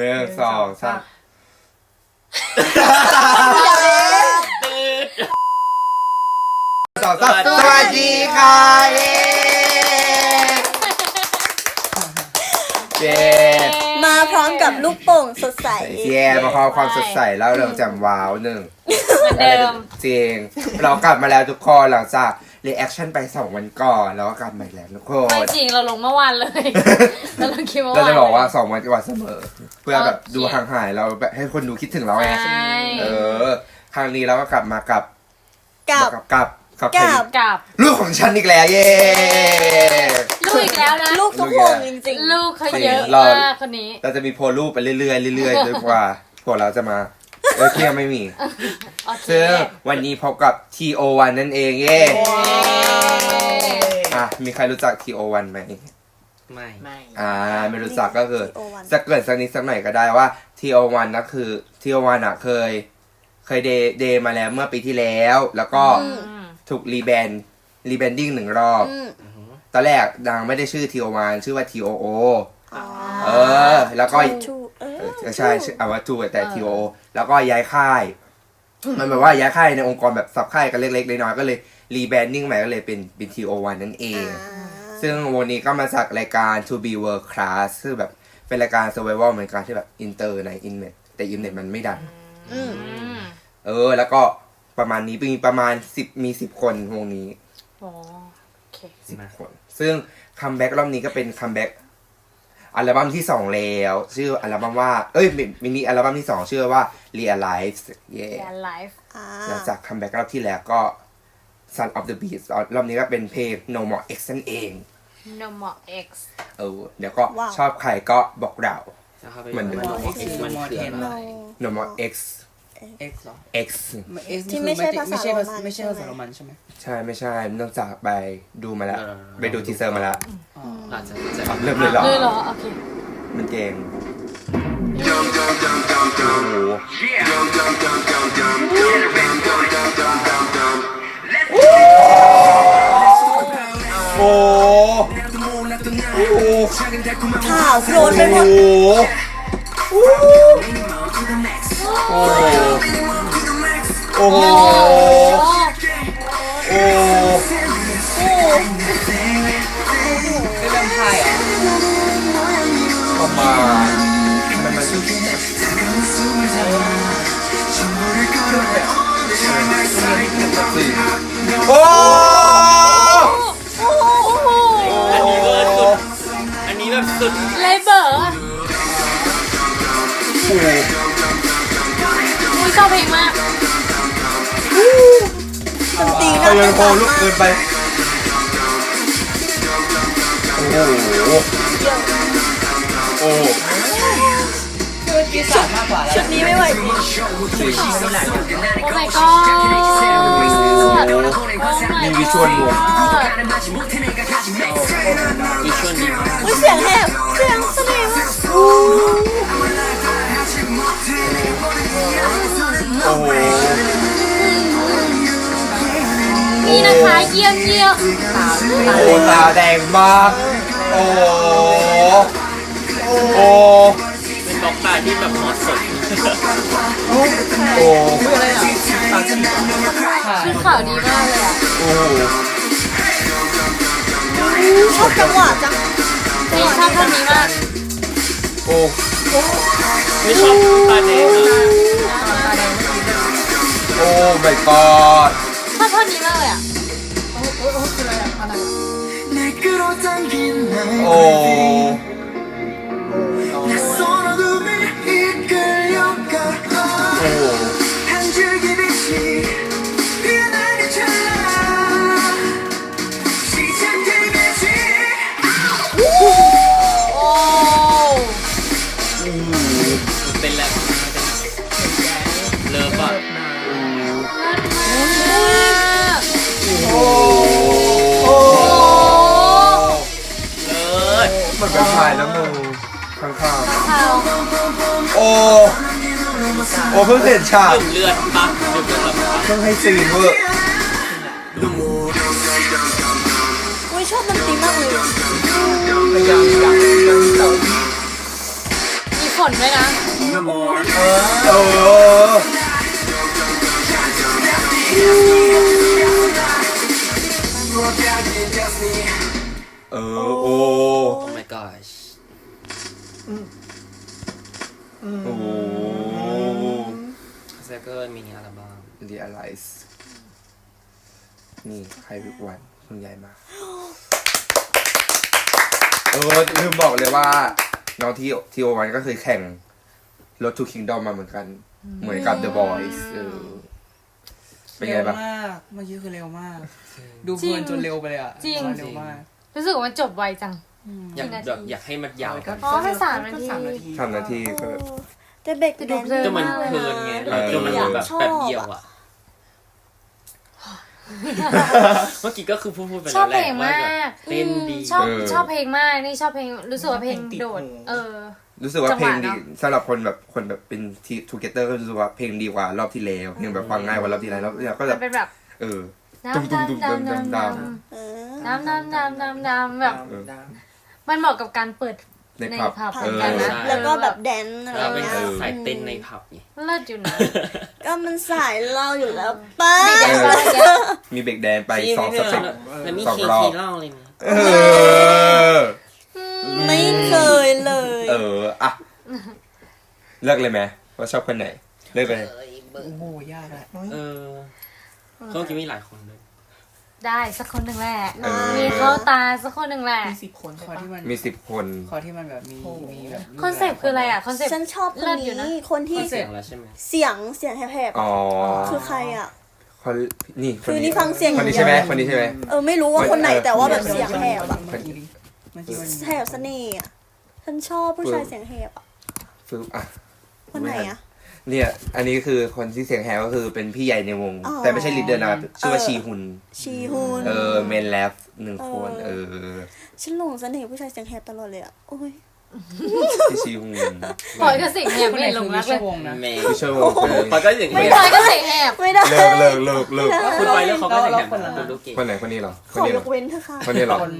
หนึ่งสองสามสองสามสวัสดีค่ะเย้เย้มาพร้อมกับลูกโป่งสดใส เย้มาพร้อมความสดใสแล้วเรื่องจำว้าวหนึ่งเหมือนเดิมจริงเรากลับมาแล้วทุกคนหลังจากรีแอคชั่นไปสองวันก่อนแล้วก็กลับมาอีกแล้วทุกคไม่นจริงเราลงเมื่อวานเลยเราลงคลิปเมื่อเราวานจะบอกว่าสองวันกว่าเสมอเพื่อแบบโอเคดูห่างหายเราแบบให้คนดูคิดถึงเราไงใช่ เออ ครั้งนี้เราก็กลับมากับกับ กับกับกับ กับกับลูกของฉันอีกแล้วเย้ ลูกอีกแล้วนะลูกทุกคนจริงลูกเขาเยอะเรามากคนนี้ เราจะมีโพลรูปไปเรื่อยๆเรื่อยๆจนกว่าพวกเราจะมาเออที่ยังไม่มีโอเคซึ่งวันนี้พบกับ TO1 นั่นเองเย้อะมีใครรู้จัก TO1 ไหม ไม่ ไม่อ่าไม่รู้จักก็คือ TO1 จะเกริดสักนิดสักหน่อยก็ได้ว่า TO1 นะคือ TO1 อะเคย เคยเดเดมาแล้วเมื่อปีที่แล้ว แล้วก็อืมถูกรีแบนรีแบนดิ้งหนึ่งรอบ อืมตอนแรกดังไม่ได้ชื่อ TO1 ชื่อว่า TOO อ๋อเออ แล้วก็ ชูเออ เออใช่ชื่อเอาว่าทูแต่ TOO แล้วก็ย้ายค่าย มันแบบว่าย้ายค่ายในองค์กรแบบสับค่ายกันเล็กๆน้อยๆก็เลยรีแบรนดิ้งใหม่ก็เลยเป็นเป็น TO1 นั่นเอง ซึ่งวงนี้ก็มาจากรายการ To Be World Class ซึ่งแบบเป็นรายการ survival เหมือนกันที่แบบอินเตอร์ในอินเน็ตแต่อินเน็ตมันไม่ดังอืมอืมเออ แล้วก็ประมาณนี้มีประมาณ10มี10คนวงนี้โอ้โอเค10คน ซึ่งคัมแบ็กรอบนี้ก็เป็นคัมแบ็กอัลบั้มที่2แล้ว ชื่ออัลบั้มว่า เอ้ยมิมินิอัลบั้มที่2ชื่อว่า Realize เย่แกนไลฟ์อ่าหลังจากคัมแบ็กรอบที่แล้วก็ Son of the Beast รอบนี้ก็เป็นเพลง No More X นั่นเองโนมอเอ็กซ์เออเดี๋ยวก็ชอบใครก็บอกเราแล้วเขาไปเหมือนเดิมมัน X มันคืออะไร No More X X เหรอ X X ที่ไม่ใช่ภาษาไม่ใช่โรมัน ไม่ใช่ใช่ภาไหมษาโรมันใช่ไหม ใช่ไม่ใช่เนื่องจากไปดูมาแล้ว เออ ไปดูทีเซอร์มาแล้วอ๋ออาจจะจะอะเริ่มเลยเหรอ เลยเหรอ โอเค มันเก่งโอ้โหาวโครนไปหมด โอ้โหโอ้โหโอ้โหโอ้โอ้เป็นแวมไพร์เหรอประมาณ ดนตรีเขาน่ายังโคลุกเกินไป โอ้โหโอ้โหคือกีสามมากกว่าแล้วชุดนี้ไม่ไหวจริงโอ้ my god มีวิชวลรวมวิชวลดีมากอุ้ยเสียงแหบเสียงเสน่ห์มากโอ้โห นี่นะคะ เยี่ยมเยี่ยมโอ้ตาแดงมาก โอ้โอ้เป็นบล็อกตาที่แบบเหมาะสมโอ้ชุดข่าวดีมากเลยอะโอ้ชอบจังหวะจังนี่ชอบท่อนนี้มากโอ้ไม่ชอบตาแดงอะโอ้ my god ชอบท่อนนี้ม โอ้โอ้เพิ่งเห็นฉากดื่มเลือดปะดื่มเลือดแบบเพิ่งให้ซีนเวอร์อุ้ยชอบดนตรีมากเลยมีไฟขนด้วยนะเออเออโอ้โอ้ กิลมินิอัลบั้มรีอ l ไลซ์นี่ใครวิกวันคุณยายมา เออลืมบอกเลยว่า น้องที่ทีโอวันก็เคยแข่งรถทูคิงดอมมาเหมือนกัน เหมือนกับ The Boys เออ เป็นไงเร็วบ้าง มากเมื่อกี้คือเร็วมาก ดูเพลินจนเร็วไปเลยอะจริง เร็วมากรู้สึกว่ามันจบไวจัง อยากกี่นาทีอยากอยากให้มันยาวกว่าอ๋อแค่สามนาทีสามนาที ทำหน้าที่ก็แต่เบรกจะดูเพลิจนมันเพลินไงเออจนมันแบบชอบแบบเดียวอะเมื่อกี้ก็คือพูดพูดไปชอแล้บวแหเพลละงว่ามากแบบเต้นดีชอบเออชอบเพลงมากนี่ชอบเพลงรู้สึกว่าเพลงโดด เออ รู้สึกว่าจังเพหลวะงดีเนอะสำหรับคนแบบคนแบบเป็นทีทูเกเตอร์ก็รู้สึกว่าเพลงดีกว่ารอบที่แล้วเพลงแบบฟังง่ายกว่ารอบที่แล้วรอบที่แล้วก็แบมับนเป็นแบบเออน้ำตุ้มๆๆน้ำน้ำดำๆน้ำดำน้ำเออน้ำน้ำน้ำน้ำน้ำแบบเออมันเหมาะกับการเปิด ในในผับ ผับเออเหมือนกันนะแล้วก็แบบแดนซ์อะไรเราเป็นเงี้ยสายเต้นในผับไง เลิศอยู่นะก็มันสายเราอยู่แล้วป้าเด็กๆก็เยอะมีเบรกแดนไปสองสเต็ป แล้วมีสองเครอบ คีเล่าเลยไหมเออ ไม่เคยเลย เอออะเลือกเลยไหมว่าชอบคนไหนเลือกเลย โอ้โหยากอะเออเขาคิดมีหลายคนเลย ได้สักคนหนึ่งแหละ เออ มีเข้าตาสักคนหนึ่งแหละ มีสิบคนขอที่มันมีสิบคน ขอที่มันแบบมีมีแบบคอนเซปต์คืออะไรอะ คอนเซปต์ ฉันชอบคเลินศอยู่นะ นี้คนที่เสียงแล้วใช่ไหมเสียงเสียงแหบๆอ๋อคือใครอะ คนนี่คือนี่ฟังเสียง คนนี้ใช่ไหมคนนี้ใช่ไหม เออไม่รู้ว่าคนไหนแต่ว่าแบบเสียงแหบอะเมื่อกี้ดิเมื่อกี้มันมีแหบเสน่ห์อะฉันชอบผู้ชายเสียงแหบอะฟึบอะ คนไหนอะ เนี่ย อันนี้คือคนที่เสียงแหบก็คือเป็นพี่ใหญ่ในวง อ๋อ แต่ไม่ใช่ลีดเดอร์นะชื่อว่าเออชีฮุน ชีฮุน เออเมนแลฟหนึ่งคน เอเอออฉันหลงเสน่ห์ผู้ชายเสียงแหบตลอดเลยอะ โอ้ยพี่ชีฮุนพลอยก็เสียงแหบคนไม่ไหนเห็นหลคืองวิรักชเลยวงศ์นะแม่พี่ช่วยวงเลยพอก็อย่างไม่นี้พลอยก็เสียงแหบไม่ได้ เลิกเลิกเลิกเลิกคุณไปแล้วเขาก็จะแข่งคนละคุณลูกเก่งคนไหนคนนี้เหรอขคนอนี้เหยรอกเว้นเถอะค่ะ คนนี้เหรอ คน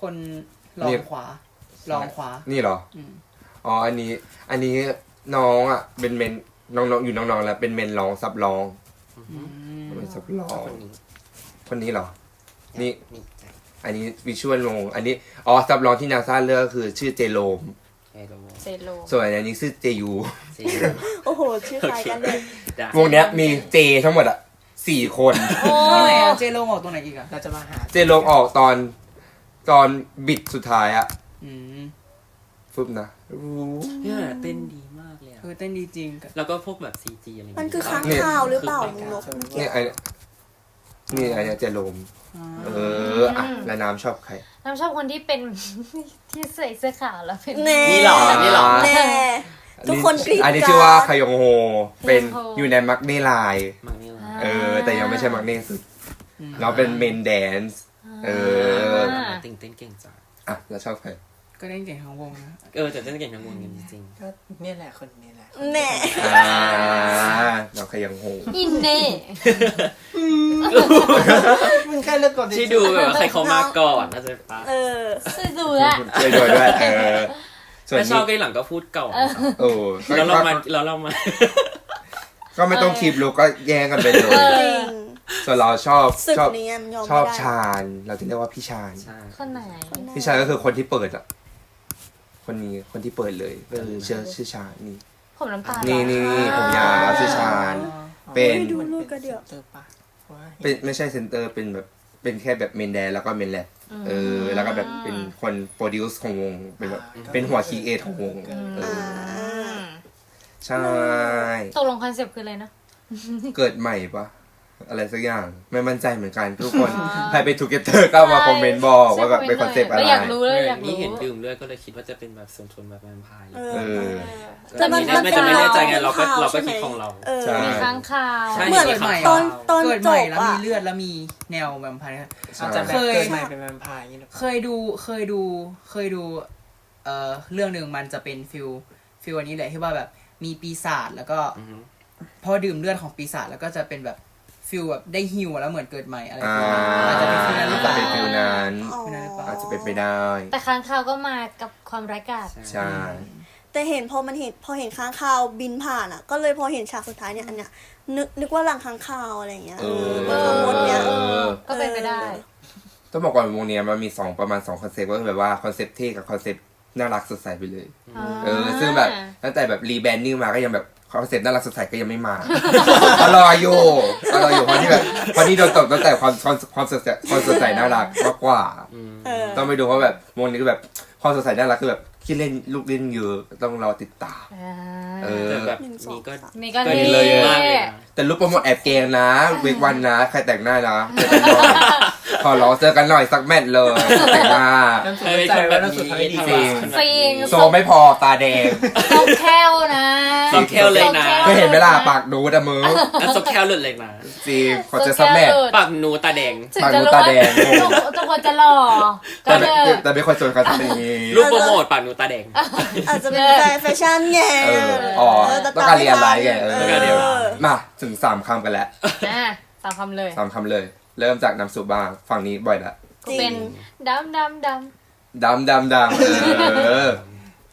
คนลองขวาลองขวา นี่เหรอ อืม อ๋อ อันนี้ อันนี้ น้องอะ เป็นเมนน้องๆอยู่น้องๆแล้ว เป็นเมนร้องซับร้องอืมเป็นซับร้องคนนี้คนนี้เหรอ นี่ นี่ใจอันนี้วิชวลลง อันนี้อ๋อซับร้องที่นาซาเลือกคือชื่อเจโรมใจโลเซโล ส่วนอันนี้ชื่อเจยูเจโอ้โห ชื่อคล้ายกันเลยได้วงเนี้ยมีเจทั้งหมดอะสี่คน โอ้ตรงไหนอะเจโลออกตรงไหนอีกอะเราจะมาหาเจโรมออกตอนตอนบิดสุดท้ายอะอืมฟึบนะรู้เนี่ยเต้นดีมากเลย อะคือเต้นดีจริงแล้วก็พวกแบบซีจีอะไรอย่างมันเงี้ยคือค้างคาวหรือเปล่ามึงนกเมื่อกี้ เนี่ยไอ้นี่อันเนี้ยเจโรมอ่าเอออะแล้วน้ำชอบใคร น้ำชอบคนที่เป็น ที่ใส่เสื้อขาวแล้วเป็น แน่นี่เหรอนี่เหรอ แน่ ทุกคนกรี๊ดอันนี้กรดชื่อว่าคายองโฮ เป็นคายองโฮ อยู่ในมักเน่ไลน์ มังนี่เหรอเออ แต่ยังไม่ใช่มักเน่สุด เราเป็นเมนแดนซ์ เออเต้นเต้นเก่งจัง อะ แล้วชอบใคร ก็เล่นเก่งทั้งวงนะเออแต่เต้นเก่งทั้งวงจริงก็เนี่ยแหละคนนี้แหละแน่อ่าเราคายองโฮอินเน่มึงแค่เลือกก่อนๆที่ดูแบบว่าใครเขามาก่อนนะจ๊ะปะเออซื้อดูละช่วยด้วยด้วยเออส่วนถ้าชนี้อบก็หลังก็พูดก่อนโอ้แล้วเรามาแล้วเรามาก็ไม่ต้องคลิปลูกก็แย่งกันไปเลยจริงส่วนเราชอบศึกชอบนี้มันยอมชอบไม่ได้ชาญเราจะเรียกว่าพี่ชาญใช่คนไหนพี่ชาญก็คือคนที่เปิดอะ คนนี้คนที่เปิดเลยก็คือชื่อชื่อชาญนี่ ผมน้ำตาลนี่นี่นี่ผมยาวชื่อชาญเป็นฮ้ยดูรูปก็เดี๋ยว เตอร์ปะว่าเป็นไม่ใช่เซนเตอร์เป็นแบบเป็นแค่แบบเมนแดนแล้วก็เมนแลบเออ แล้วก็แบบเป็นคนโปรดิวซ์ของวงเป็นแบบเป็นหัวคีเอทของวงเอออืมใช่ ตกลงคอนเซปต์คืออะไรนะ เกิดใหม่ปะ อะไรสักอย่างไม่มั่นใจเหมือนกันทุกคนใครไปทูเกเตอร์ก็มาคอมเมนต์บอกว่าแบบเป็นคอนเซปต์อะไรอยากรู้เลยอยากนี่รู้เห็นดื่มด้วยก็เลยคิดว่าจะเป็นแบบส่วนทนแบบแวมไพร์เอเอออแต่มันไม่ไม่จะไม่แน่ใจไงเราก็มันเราก็ใช่ไหมคิดของเราเออใช่มีค้างคาวใช่เหมือนมีข่าวตอนตอนเกิดจใหม่บแล้วอะมีเลือดแล้วมีแนวแวมไพร์นะอาจจะแบบเคยเกิดใหม่เป็นแวมไพร์อย่างนี้หรอเคยดูเคยดูเคยดูเอ่อเรื่องหนึ่งมันจะเป็นฟิลฟิลอันนี้แหละที่ว่าแบบมีปีศาจแล้วก็อือฮึพอดื่มเลือดของปีศาจแล้วก็จะเป็นแบบ ฟิลแบบได้ฮิวแล้วเหมือนเกิดใหม่อะไรอ่าฟิลนั้นอาจจะเป็นฟิลนั้นหรือเปจะล่า เป็นฟิลนั้นอ๋ออาจจะเป็นไปได้ แต่ค้างคาวก็มากับความร้ายกาจใช่แแต่เห็นพอมันเห็นพอเห็นค้างคาวบินผ่านอะ ก็เลยพอเห็นฉากสุดท้ายเนี่ยอันเนี้ยนึกนึกว่ารังค้างคาวอะไรอย่างเงี้ยเอเอออแบบข้างบนเนี้ยเออก็เป็นไปได้ ต้องบอกก่อนวงเนี้ยมันมีสองประมาณสองคอนเซปต์ก็คือแบบว่าคอนเซปต์เท่กับคอนเซปต์น่ารักสดใสไปเลย เออ ซึ่งแบบตั้งแต่แบบรีแบรนดิ้งมาก็ยังแบบ คอนเซปต์น่ารักสดใสก็ยังไม่มาก็รออยู่ก็รออยู่เพราะที่แบบเพราะนี่โดนตกตั้งแต่ความความความสดใสความสดใสน่ารักมากกว่าเออต้องไปดูเพราะแบบวงนี้คือแบบความสดใสน่ารักคือแบบที่เล่นลูกเล่นเยอะต้องรอติดตาม เออ แต่แบบหนึ่งสองนี้ก็สามนี่ก็ก็นี่ดีเลยมากเลยนะ แต่รูปโปรโมทแอบเกงนะ เวกวันนะ ใครแต่งหน้านะเจอกันหน่อย ขอร้องเจอกันหน่อยสักแมทเลยแต่งหน้าน้ำสุดเอ้ยใจคนแบไว้บน้ำสุดนี้ท้ายดีทำกจริว่างฟิงโซไม่พอตาแดงซบแคลนะซอกแคลเลยนะก็เห็นไหมล่ะปากดูดอะมือแล้วซอกแคลหลุดเลยนะจริงขอเจอสักแมทปากหนูตาแดงถึงจะรู้ว่าทุกคนจะหล่อก็แต่เถไม่อะแต่ไม่ค่อยชวนเขาทำอย่างนี้รูปโปรโมทปากหนูตาแดงอาจจะเป็นแฟแฟชั่นไงเอออ๋อเแต่ต้องการเรียนอะไรไงเออต้องการเรียนอะไรมาถึงสามคำกันแล้วอะตามคำเลยสามคำเลย เริ่มจากน้ำซุปบ้างฝั่งนี้บ่อยละก็เป็นดำดำดดำดำดำเออ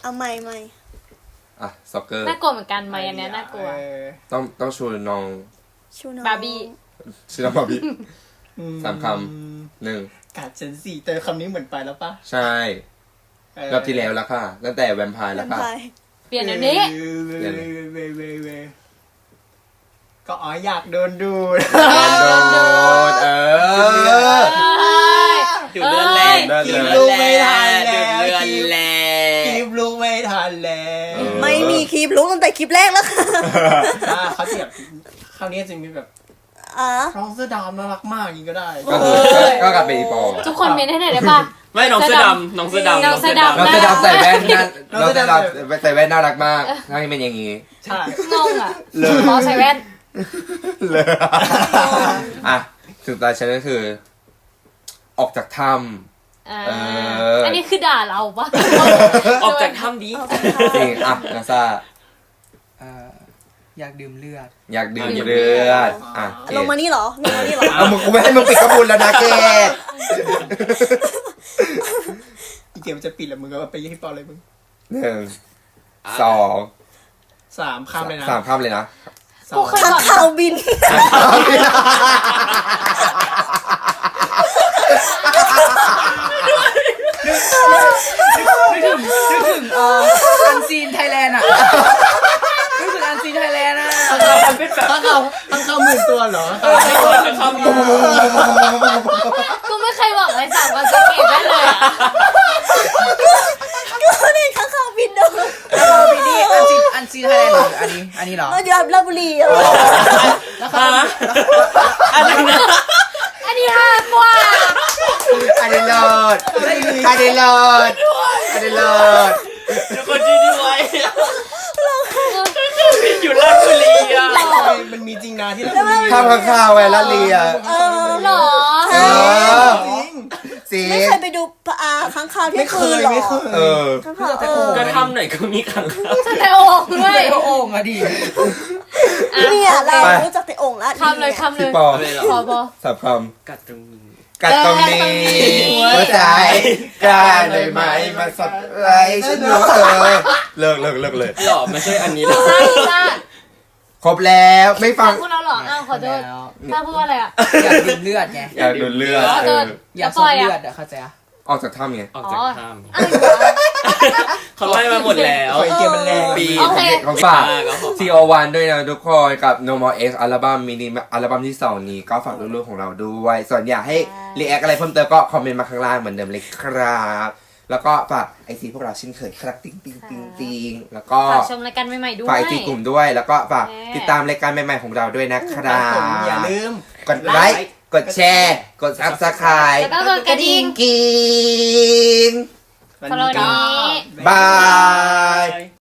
เอาใหม่ใหม่อะซ็อกเกอร์ำน่ากลัวเหมือนกันไหมอันเนี้ยน่ากลัว เออต้องต้องชวนน้องชูน้องบาร์บี้ ชื่อน้องบาร์บี้ อืสามคำหนึ่งกัดฉันสี่แต่คำนี้เหมือนไปแล้วปะใช่เออรอบที่แล้วแล้วค่ะตั้งแต่แวมไพร์แวแล้วมค่ะ ไพร์เปลี่ยนเดี๋ยวนี้ เว้ยเว้ยเว้ยเว้ยเว้ย ก็อ๋ออยากโดนดูดโดนโดนเออ ดูดเลือดแรงเอ้ยดูดเลือดแรงดูดเลือดแรคลิงปลูกไม่ทันแล้วไม่มีคลิปรู้ตั้งแต่คลิปแรกแล้วค่ะอ่าเขาจะแบบคราวนี้จะมีแบบอะน้องเสื้อดำน่ารักมากอย่างนี้ก็ได้ก็คือก็กลับไปอีปอทุกคนเมนให้หน่อยได้ป่ะ ไม่น้องเสื้อดำน้องเสื้อดำน้องเสื้อดำเราจะดำใส่แว่นน่าเราจะดำใส่แว่นน่ารักมากน่าจะเป็นอย่างนี้ ใช่ งงอะขอใส่แว่น เลย อะถึงตาฉันก็คือ ออกจากถ้อ่าเอออั อันนี้คือด่าเราปะ ออกจากถ้ำดีเอาำจริงอะนาซาเอ่ออยากดื่มเลือด อยากดื่มเลือดอะเกลงมานี่เหรอลงมานี่เหรอ เอามึงกูไม่ให้มึงปิดกระบุนแล้วนะเกดอีเกมจะปิดแล้วมึงก็ไปยี่ห้อปอเลยมึงหนึ่งสองสามคำเลยนะสามข้ามเลยนะสอ กูงเคยข้างบอกข่าวบินนึกถึงเอ่ออันซีนไทยแลนด์อะนึกถึงอันซีนไทยแลนด์อะข้างเขาข้างเขาหมื่นตัวเหรอ กูไม่เคยบอกเลยสามวันสเก็ตได้เลยอะ ก็เห็นข้างข่าวบินเด้อ แล้วเราไปนี่อัน ซีนอันซีนไทยแลนด์หรืออันนี้ อันนี้เหรอเราอยู่ราชบุรีอะแล้วเขาฮะอะไรนะอันนี้ห้ากว่าอันนี้เลิศอันนี้เลิศอันนี้เลิศเดี๋ยวคนที่ด้วยอยู่ราชบุรีอะมันมีจริงนะที่ข้ามข้างข้าวไว้ละเลีย เออหรอ เออ จริงจริไม่งเคยไปดูปลาข้างข่าวที่ไม่เคคืยนหรอไม่เคยเออข้างข่าวเออก็ทำหน่อยก็มีครั้งครับแต่โอ่งด้วยไอ้โอ่งอะดิเนี่ยเราไป รู้จักแต่โองค์ละคำเลยคำเลพี่ยปอไม่หรอพอพอ สับคกัดตรงนี้ำกัดตรงนี้หัวใจกล้าเลยไหมมาสับไรฉันรู้เออเลิกเลิกเลิกเลยหรอไม่ใช่อันนี้หรอใช่จ้า ครบแล้วไม่ฟัง พูดเราหรออ้าวขอโทษแล้วถ้าพูดว่าอะไรอะ อยากดื่มเลือดไงอยากดูดเลือดขอเอโทอษอยากปสูล่บอยเลือะอดอะเข้าใจอะออกจากถ้ำไง ออกจากถ้อ้าวำเขาไล่มาหมดแล้ว ไอเกมมันแรงปีโอเค ของฝากก็ขอ TO1 ด้วยนะทุกคนกับ No More X อัลบั้มมินิอัลบั้มที่ 2 นี้ก็ฝากลูกๆของเราด้วย ส่วนอยากให้รีแอคอะไรเพิ่มเติมก็คอมเมนต์มาข้างล่างเหมือนเดิมเลยครับ แล้วก็ฝากไอซีพวกเราเช่นเคยครับติ๊งติ๊งติ๊งติ๊งแล้วก็ฝากชมรายการใหม่ๆด้วย ฝากไอจีกลุ่มด้วย แล้วก็ฝากโอเคติดตามรายการใหม่ๆของเราด้วยนะคครัรับผมบอย่าลืมกดไลค์กดแชร์ กด subscribe แล้วก็กดกระดิ่งกิ้งสำหรับวันนี้บาย